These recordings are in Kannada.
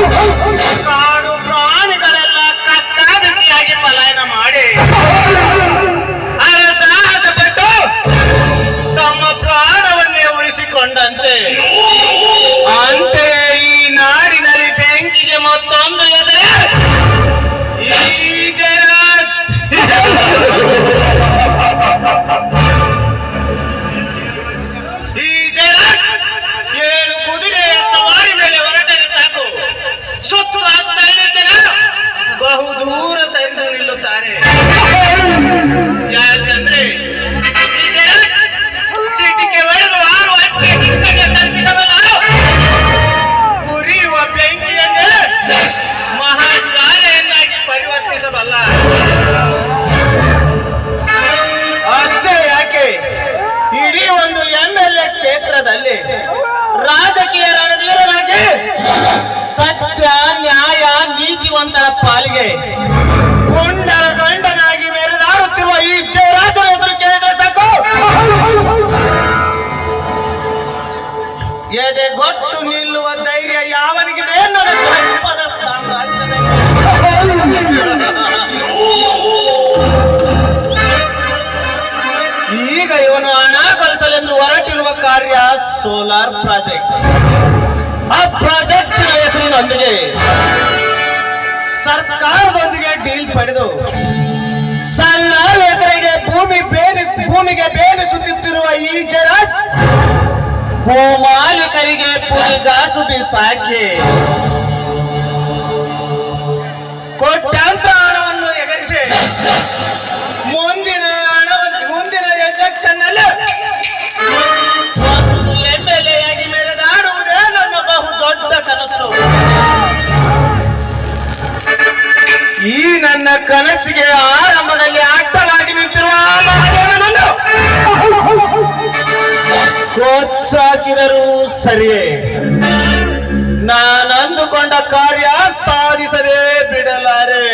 Oh, oh, oh. ಪಾಲಿಗೆ. ಗುಂಡರ ಗಂಡನಾಗಿ ಮೇರೆದಾಡುತ್ತಿರುವ ಈ ಜಯರಾಜರ ಹೆಸರು ಕೇಳಿದ್ರೆ ಸಾಕು. ಎದೆ ಗೊಟ್ಟು ನಿಲ್ಲುವ ಧೈರ್ಯ ಯಾವನಿಗಿದೆ ನನ್ನ ಕಲ್ಪದ ಸಾಮ್ರಾಜ್ಯದ ಈಗ ಇವನು ಹಣ ಕಳಿಸಲೆಂದು ಹೊರಟಿರುವ ಕಾರ್ಯ ಸೋಲಾರ್ ಪ್ರಾಜೆಕ್ಟ್. ಆ ಪ್ರಾಜೆಕ್ಟ್ ಹೆಸರಿನೊಂದಿಗೆ ಸರ್ಕಾರದೊಂದಿಗೆ ಡೀಲ್ ಪಡೆದು ಸಣ್ಣ ಎಕರೆಗೆ ಭೂಮಿ ಬೇಲಿ, ಭೂಮಿಗೆ ಬೇಲಿ ಸುತ್ತಿರುವ ಈ ಜರಾಜ್ ಭೂಮಾಲೀಕರಿಗೆ ಪುಲಿಗಾಸು ಬೀಸಾಕಿ ಕೋಟ್ಯಾಂತರ ಹಣವನ್ನು ಎಗರಿಸಿ ಮಾಡಿದರೂ ಸರಿಯೇ. ನಾನು ಅಂದುಕೊಂಡ ಕಾರ್ಯ ಸಾಧಿಸದೆ ಬಿಡಲಾರೆ.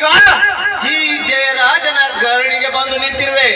ಈಗ ಈ ಜಯರಾಜನ ಗರಣಿಗೆ ಬಂದು ನಿಂತಿರುವೆ.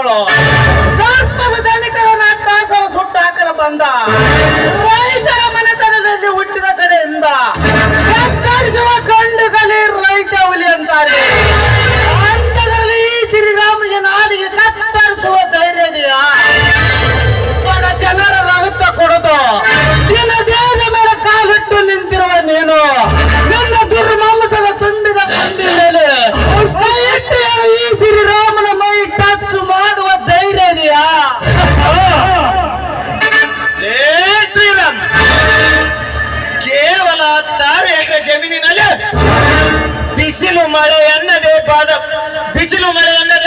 ಮಕ್ಕಳು ದನಕರ ನಾಟ ಸುಟ್ಟ ಹಾಕಲು ಬಂದ. ಮಳೆ ಎನ್ನದೆ ಪಾದ. ಬಿಸಿಲು ಮಳೆ ಎನ್ನದೆ